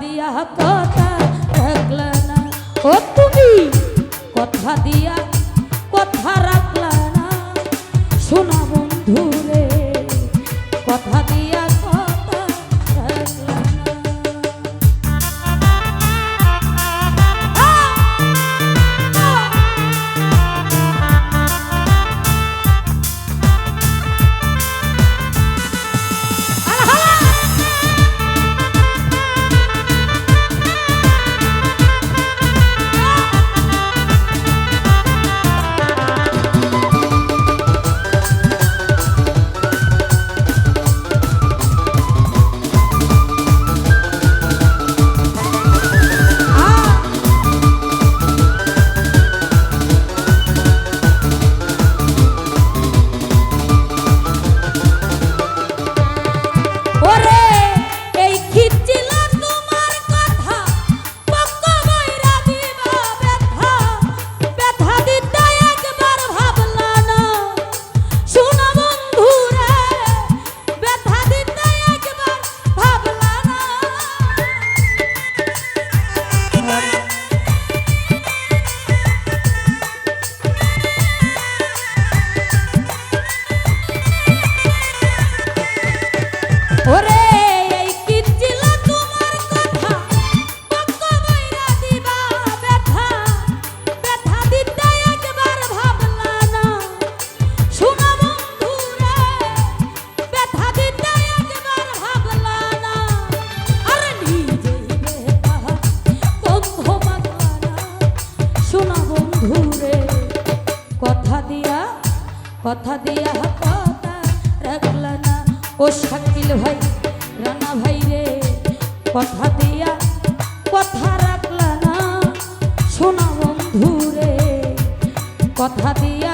দিয়া কথা রাখলা না। ও তুমি কথা দিয়া কথা রাখলা না। শোনা বন্ধুরে কথা দিয়া কথা রাখল না। ও শাকিল ভাই, রানা ভাই রে, কথা দিয়া কথা রাখল না। সোনা বন্ধু রে, কথা দিয়া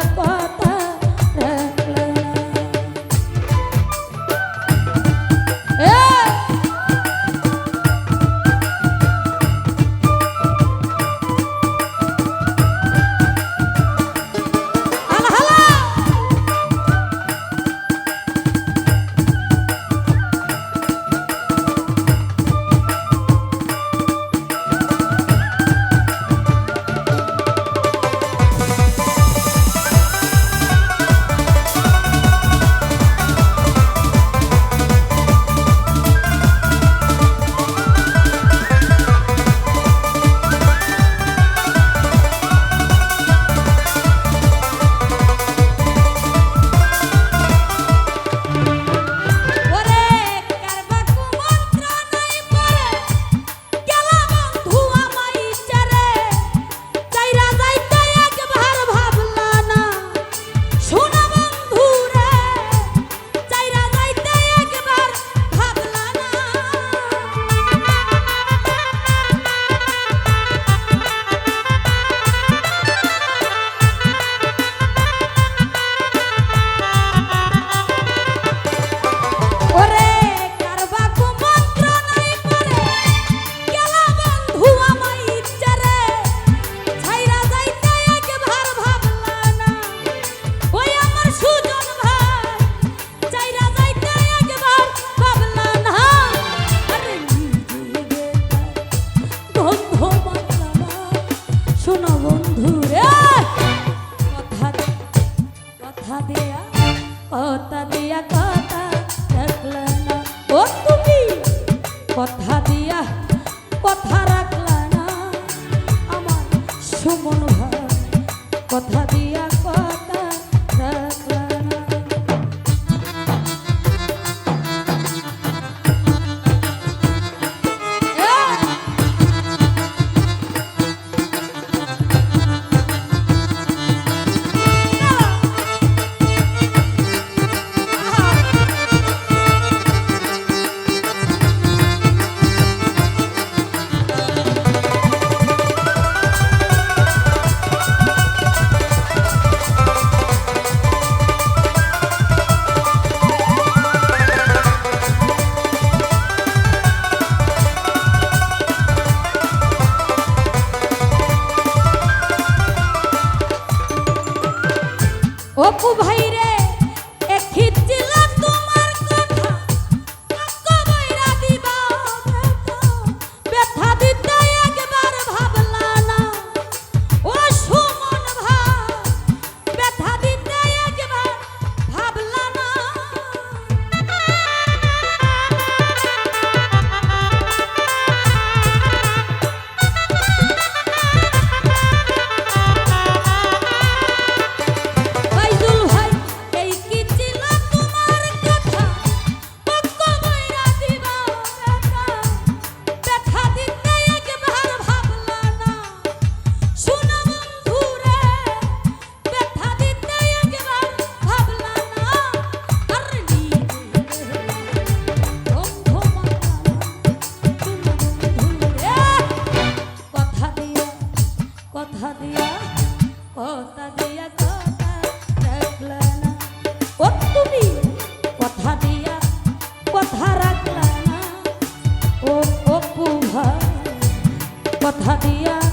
কথা বাধা